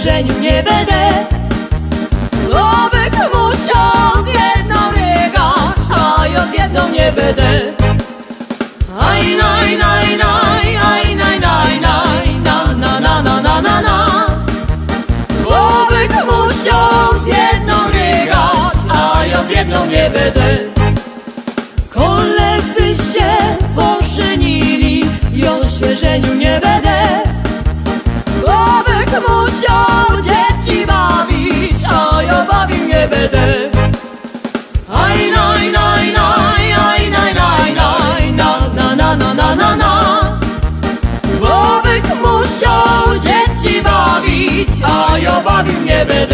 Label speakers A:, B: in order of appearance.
A: oświeżeniu nie będę. Obyk musiał z jedną rygać, a ja z jedną nie będę. Aj, naj, naj, naj, aj, naj, naj, naj, na, na, na, na, na, na, na. Obyk musiał z jedną rygać, a ja z jedną nie będę. Koledzy się pożenili i oświeżeniu nie będę Aj, naj, naj, naj, aj, naj, naj, naj, na, na, na, na, na, na, na. Obyk musiał dzieci bawić, a ja bawił nie będę